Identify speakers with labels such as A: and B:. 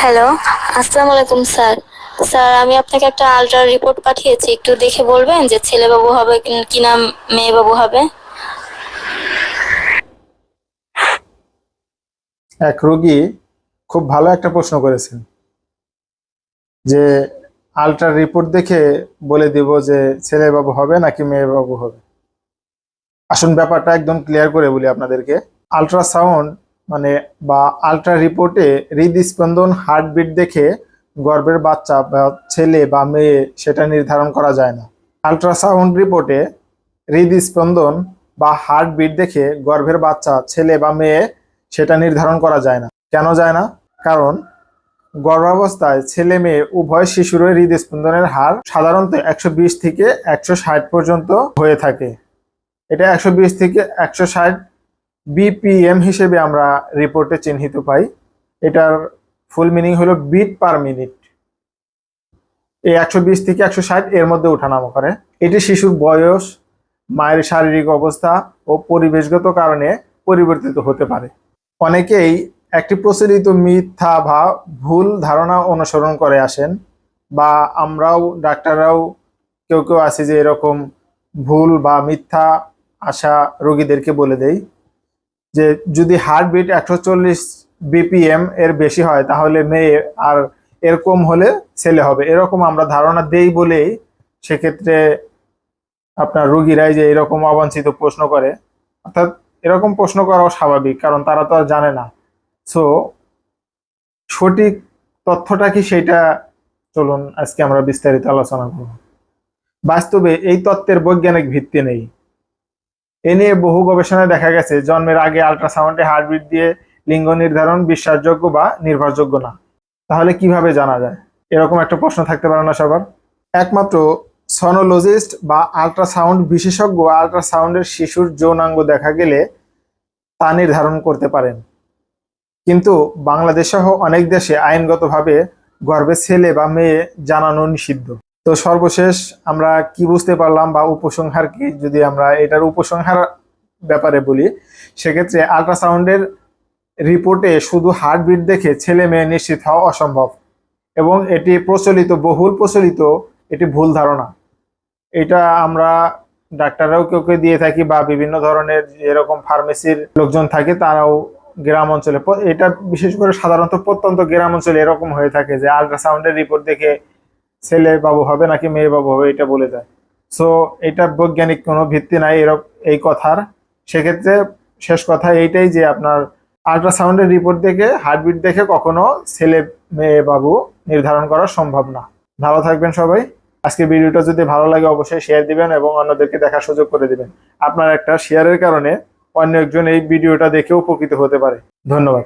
A: Hello, আসসালামু আলাইকুম sir. Sir, আমি আপনাকে একটা আলট্রা রিপোর্ট পাঠিয়েছি। একটু দেখে বলবেন যে ছেলে বাবু হবে কি- না মেয়ে বাবু হবে?
B: এক রোগী খুব ভালো একটা প্রশ্ন করেছেন। যে আলট্রা রিপোর্ট দেখে বলে দিব যে ছেলে বাবু হবে নাকি মেয়ে বাবু হবে। আসুন ব্যাপারটা একদম ক্লিয়ার করে বলি আপনাদেরকে। আলট্রাসাউন্ড মানে বা আলট্রা রিপোর্টে হৃদস্পন্দন হার্টবিট দেখে গর্ভের বাচ্চা বা ছেলে বা মেয়ে সেটা নির্ধারণ করা যায় না। আলট্রাসাউন্ড রিপোর্টে হৃদস্পন্দন বা হার্টবিট দেখে গর্ভের বাচ্চা, ছেলে বা মেয়ে সেটা নির্ধারণ করা যায় না। কেন যায় না? কারণ গর্ভাবস্থায় ছেলে মেয়ে উভয় শিশুর হৃদস্পন্দনের হার সাধারণত একশো বিশ থেকে একশো ষাট পর্যন্ত হয়ে থাকে। এটা একশো বিশ থেকে একশো ষাট বিপিএম হিসেবে আমরা রিপোর্টে চিহ্নিত পাই। এটার ফুল মিনিং হলো বিট পার মিনিট এই একশো বিশ থেকে একশো ষাট এর মধ্যে ওঠানামা করে। এটি শিশুর বয়স, মায়ের শারীরিক অবস্থা ও পরিবেশগত কারণে পরিবর্তিত হতে পারে। অনেকেই একটি প্রচলিত মিথ্যা বা ভুল ধারণা অনুসরণ করে আসেন বা আমরাও, ডাক্তাররাও কেউ কেউ আছে যে এরকম ভুল বা মিথ্যা আশা রোগীদেরকে বলে দেই যে যদি হার্টবিট একশো চল্লিশ বিপিএম এর বেশি হয়, তাহলে মেয়ে আর এরকম হলে ছেলে হবে। এরকম আমরা ধারণা দেই বলেই সেক্ষেত্রে আপনার রুগীরাই যে এরকম অবাঞ্ছিত প্রশ্ন করে, অর্থাৎ এরকম প্রশ্ন করাও স্বাভাবিক, কারণ তারা তো আর জানে না। সো সঠিক তথ্যটা কি সেটা চলুন আজকে আমরা বিস্তারিত আলোচনা করব। বাস্তবে এই তত্ত্বের বৈজ্ঞানিক ভিত্তি নেই। এ নিয়ে বহু গবেষণায় দেখা গেছে, জন্মের আগে আল্ট্রাসাউন্ডে হার্টবিট দিয়ে লিঙ্গ নির্ধারণ বিশ্বাসযোগ্য বা নির্ভরযোগ্য না। তাহলে কীভাবে জানা যায়? এরকম একটা প্রশ্ন থাকতে পারে না সবার। একমাত্র সনোলজিস্ট বা আল্ট্রাসাউন্ড বিশেষজ্ঞ আল্ট্রাসাউন্ডের শিশুর যৌনাঙ্গ দেখা গেলে তা নির্ধারণ করতে পারেন। কিন্তু বাংলাদেশ সহ অনেক দেশে আইনগতভাবে গর্ভে ছেলে বা মেয়ে জানানো নিষিদ্ধ। তো সর্বশেষ আমরা কি বুঝতে পারলাম বা উপসংহার কি? যদি আমরা এটার উপসংহার ব্যাপারে বলি, সেক্ষেত্রে আল্ট্রাসাউন্ডের রিপোর্টে শুধু হার্টবিট দেখে ছেলে মেয়ে নিশ্চিত হওয়া অসম্ভব এবং এটি প্রচলিত, বহুল প্রচলিত এটি ভুল ধারণা। এটা আমরা ডাক্তাররাও কেউ কেউ দিয়ে থাকি বা বিভিন্ন ধরনের এরকম ফার্মেসির লোকজন থাকে তারাও গ্রাম অঞ্চলে, এটা বিশেষ করে সাধারণত প্রত্যন্ত গ্রাম অঞ্চলে এরকম হয়ে থাকে যে আল্ট্রাসাউন্ডের রিপোর্ট দেখে ছেলে বাবু হবে নাকি মেয়ে বাবু হবে এটা বলে দেয়। সো এটা বৈজ্ঞানিক কোনো ভিত্তি নাই এরকম এই কথার। সেক্ষেত্রে শেষ কথা এইটাই যে আপনার আল্ট্রাসাউন্ডের রিপোর্ট দেখে হার্টবিট দেখে কখনো ছেলে মেয়ে বাবু নির্ধারণ করা সম্ভব না। ভালো থাকবেন সবাই। আজকে ভিডিওটা যদি ভালো লাগে অবশ্যই শেয়ার দিবেন এবং অন্যদেরকে দেখার সুযোগ করে দিবেন। আপনার একটা শেয়ারের কারণে অন্য একজন এই ভিডিওটা দেখে উপকৃত হতে পারে। ধন্যবাদ।